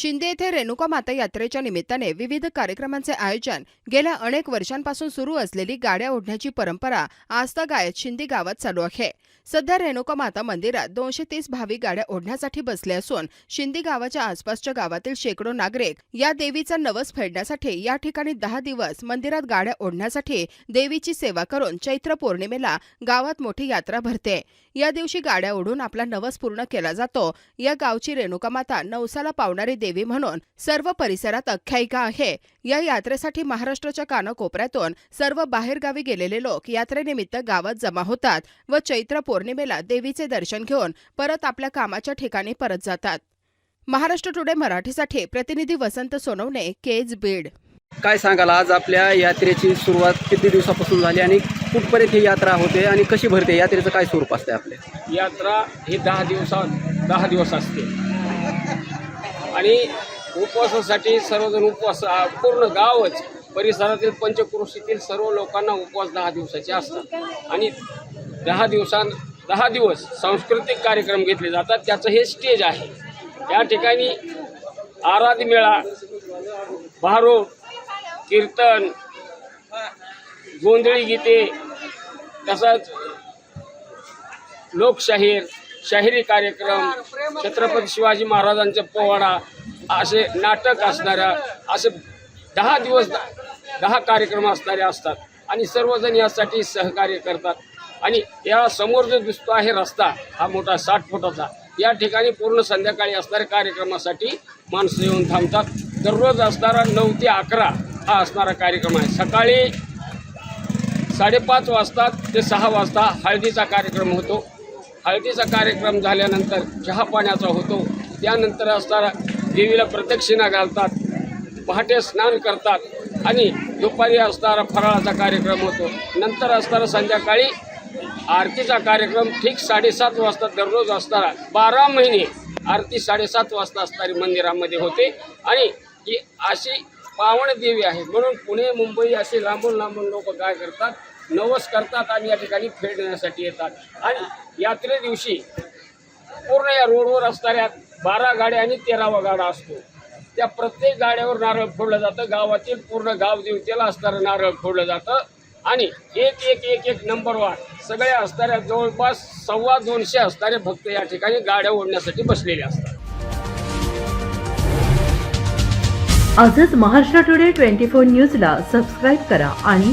शिंदे येथे रेणुका माता यात्रेच्या निमित्ताने विविध कार्यक्रमांचे आयोजन. गेल्या अनेक वर्षांपासून सुरू असलेली गाड्या ओढण्याची परंपरा आस्थागायत शिंदे गावात चालू आहे. सध्या रेणुका माता मंदिरात दोनशे तीस भाविक गाड्या ओढण्यासाठी बसले असून शिंदे गावाच्या आसपासच्या गावातील शेकडो नागरिक या देवीचा नवस फेडण्यासाठी या ठिकाणी दहा दिवस मंदिरात गाड्या ओढण्यासाठी देवीची सेवा करून चैत्र पौर्णिमेला गावात मोठी यात्रा भरते. या दिवशी गाड्या ओढून आपला नवस पूर्ण केला जातो. या गावची रेणुका माता नवसाला पावणारी देवी म्हणून सर्व परिसरात आख्यायिका आहे. या यात्रेसाठी महाराष्ट्राच्या कानाकोपऱ्यातून सर्व बाहेरगावी गेलेले लोक यात्रेनिमित्त गावात जमा होतात व चैत्र पौर्णिमेला देवीचे दर्शन घेऊन परत आपल्या कामाच्या ठिकाणी परत जातात. महाराष्ट्र टुडे मराठीसाठी प्रतिनिधी वसंत सोनवणे केज बीड. काय सांगाल? आज आपल्या यात्रेची सुरुवात किती दिवसापासून झाली आणि कुठपर्यंत ही यात्रा होते आणि कशी भरते? यात्रेचं काय स्वरूप असते आपल्या? यात्रा ही दहा दिवसात दहा दिवस असते. आणि उपवासासाठी सर्वजण उपवास पूर्ण गावच परिसरातील पंचक्रोशीतील सर्व लोकांना उपवास दहा दिवसाचे असतात. आणि दहा दिवसां दहा दिवस सांस्कृतिक कार्यक्रम घेतले जातात. त्याचं हे स्टेज आहे. या ठिकाणी आराध मेळा भारूड कीर्तन गोंधळी गीते तसंच लोकशाहीर शाहिरी कार्यक्रम छत्रपती शिवाजी महाराजांचा पोवाडा असे नाटक असणाऱ्या असे दहा दिवस दहा कार्यक्रम असणारे असतात. आणि सर्वजण यासाठी सहकार्य करतात. आणि या समोर जो दिसतो आहे रस्ता हा मोठा साठ फुटाचा. या ठिकाणी पूर्ण संध्याकाळी असणाऱ्या कार्यक्रमासाठी माणसं येऊन थांबतात. दररोज असणारा नऊ ते अकरा हा असणारा कार्यक्रम आहे. सकाळी साडेपाच वाजता ते सहा वाजता हळदीचा कार्यक्रम होतो. हळदीचा कार्यक्रम झाल्यानंतर चहा पाण्याचा होतो. त्यानंतर असताना देवीला प्रदक्षिणा घालतात पहाटे स्नान करतात आणि दुपारी असणारा फराळाचा कार्यक्रम होतो. नंतर असणारा संध्याकाळी आरतीचा कार्यक्रम ठीक साडेसात वाजता दररोज असणारा बारा महिने आरती साडेसात वाजता असणारी मंदिरामध्ये होते आणि ही अशी पावणदेवी आहे. म्हणून पुणे मुंबई असे लांबून लांबून लोक काय करतात? नवस करतात आणि या ठिकाणी फेडण्यासाठी येतात. आणि यात्रे दिवशी पूर्ण या रोडवर असणाऱ्या बारा गाड्या आणि तेरावा गाडा असतो. त्या प्रत्येक गाड्यावर नारळ फोडलं जातं. गावातील पूर्ण गाव देवतेला असणारं नारळ फोडलं जातं. आणि एक एक एक एक नंबरवर सगळ्या असणाऱ्या जवळपास सव्वा दोनशे असणारे भक्त या ठिकाणी गाड्या ओढण्यासाठी बसलेले असतात. आजच महाराष्ट्र टुडे ट्वेंटी फोर न्यूजला सबस्क्राईब करा आणि